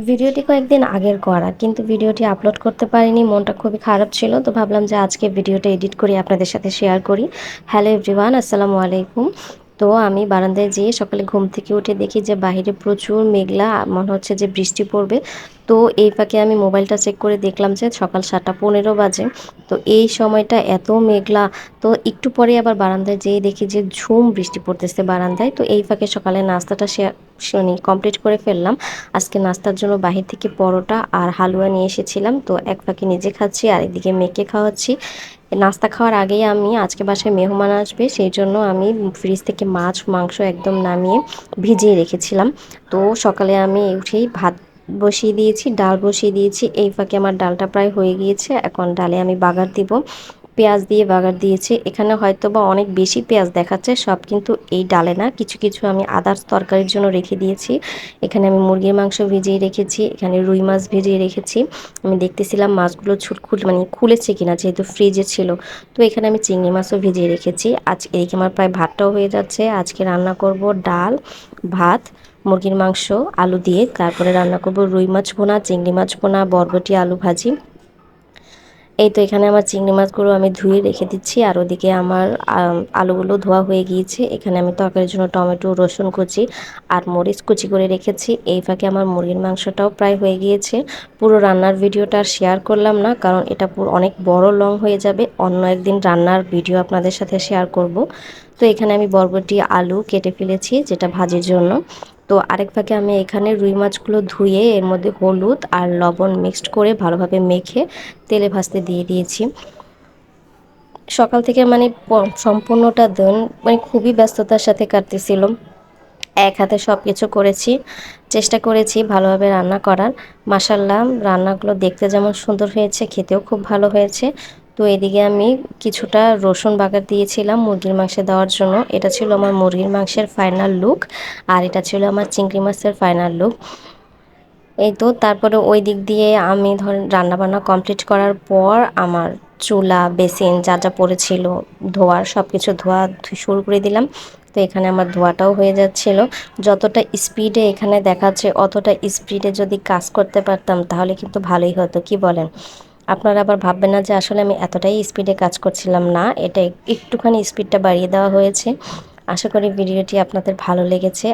ভিডিওটি কয়েকদিন আগের করা, কিন্তু ভিডিওটি আপলোড করতে পারিনি, মনটা খুবই খারাপ ছিল, তো ভাবলাম যে আজকে ভিডিওটা এডিট করি, আপনাদের সাথে শেয়ার করি। হ্যালো এভরিওয়ান আসসালামু আলাইকুম। তো আমি বারান্দায় যেয়ে সকালে ঘুম থেকে উঠে দেখি যে বাহিরে প্রচুর মেঘলা, মনে হচ্ছে যে বৃষ্টি পড়বে। তো এই ফাঁকে আমি মোবাইলটা চেক করে দেখলাম যে সকাল সাতটা পনেরো বাজে। তো এই সময়টা এত মেঘলা, তো একটু পরে আবার বারান্দায় যেয়ে দেখি যে ঝুম বৃষ্টি পড়তেছে বারান্দায়। তো এই ফাঁকে সকালে নাস্তাটা শুনি কমপ্লিট করে ফেললাম। আজকে নাস্তার জন্য বাহির থেকে পরোটা আর হালুয়া নিয়ে এসেছিলাম। তো এক ফাঁকে নিজে খাচ্ছি আর এদিকে মেয়েকে খাওয়াচ্ছি। নাস্তা খাওয়ার আগেই আমি, আজকে বাসায় মেহমান আসবে, সেই জন্য আমি ফ্রিজ থেকে মাছ, মাংস একদম নামিয়ে ভিজিয়ে রেখেছিলাম। তো সকালে আমি উঠেই ভাত বসিয়ে দিয়েছি, ডাল বসিয়ে দিয়েছি। এই ফাঁকে আমার ডালটা প্রায় হয়ে গিয়েছে, এখন ডালে আমি বাগার দিব। পেঁয়াজ দিয়ে বাগার দিয়েছি। এখানে হয়তো বা অনেক বেশি পেঁয়াজ দেখাচ্ছে, সব কিন্তু এই ডালে না। কিছু কিছু আমি আদার্স তরকারির জন্য রেখে দিয়েছি। এখানে আমি মুরগির মাংস ভিজিয়ে রেখেছি, এখানে রুই মাছ ভিজিয়ে রেখেছি। আমি দেখতেছিলাম মাছগুলো ছুটখুট মানে খুলেছে কিনা, যেহেতু ফ্রিজে ছিল। তো এখানে আমি চিংড়ি মাছও ভিজিয়ে রেখেছি। আজ এদিকে আমার প্রায় ভাতটাও হয়ে যাচ্ছে। আজকে রান্না করব ডাল, ভাত, মুরগির মাংস, আলু দিয়ে। তারপরে রান্না করব রুই মাছ পোনা চিংড়ি মাছ পোনা বরবটি, আলু ভাজি। এই তো এখানে আমার চিংড়ি মাছগুলো আমি ধুয়ে রেখে দিচ্ছি, আর ওদিকে আমার আলুগুলো ধোয়া হয়ে গিয়েছে। এখানে আমি তরকারির জন্য টমেটো, রসুন কুচি আর মরিচ কুচি করে রেখেছি। এই ফাঁকে আমার মুরগির মাংসটাও প্রায় হয়ে গিয়েছে। পুরো রান্নার ভিডিওটা শেয়ার করলাম না, কারণ এটা পুরো অনেক বড় লং হয়ে যাবে। অন্য একদিন রান্নার ভিডিও আপনাদের সাথে শেয়ার করব। তো এখানে আমি বরবটি আলু কেটে ফেলেছি, যেটা ভাজির জন্য। তো আরেক ফাঁকে আমি এখানে রুই মাছগুলো ধুয়ে এর মধ্যে হলুদ আর লবণ মিক্সড করে ভালোভাবে মেখে তেলে ভাজতে দিয়ে দিয়েছি। সকাল থেকে মানে সম্পূর্ণটা দিন মানে খুবই ব্যস্ততার সাথে কাটতেছিল। এক হাতে সব কিছু করেছি, চেষ্টা করেছি ভালোভাবে রান্না করার। মাসাল্লাহ রান্নাগুলো দেখতে যেমন সুন্দর হয়েছে, খেতেও খুব ভালো হয়েছে। তো এদিকে আমি কিছুটা রসুন বাগার দিয়েছিলাম মুরগির মাংসে দেওয়ার জন্য। এটা ছিল আমার মুরগির মাংসের ফাইনাল লুক আর এটা ছিল আমার চিংড়ি মাছের ফাইনাল লুক এই তো তারপরে ওই দিক দিয়ে আমি ধরেন রান্নাবান্না কমপ্লিট করার পর আমার চুলা, বেসিন যা যা পড়েছিল ধোয়ার সব কিছু ধোয়া শুরু করে দিলাম। তো এখানে আমার ধোয়াটাও হয়ে যাচ্ছিল। যতটা স্পিডে এখানে দেখাচ্ছে, অতটা স্পিডে যদি কাজ করতে পারতাম তাহলে কিন্তু ভালোই হতো, কি বলেন? আপনারা আবার ভাববেন না যে আসলে আমি এতটাই স্পিডে কাজ করছিলাম না, এটা একটুখানি স্পিডটা বাড়িয়ে দেওয়া হয়েছে। আশা করি ভিডিওটি আপনাদের ভালো লেগেছে।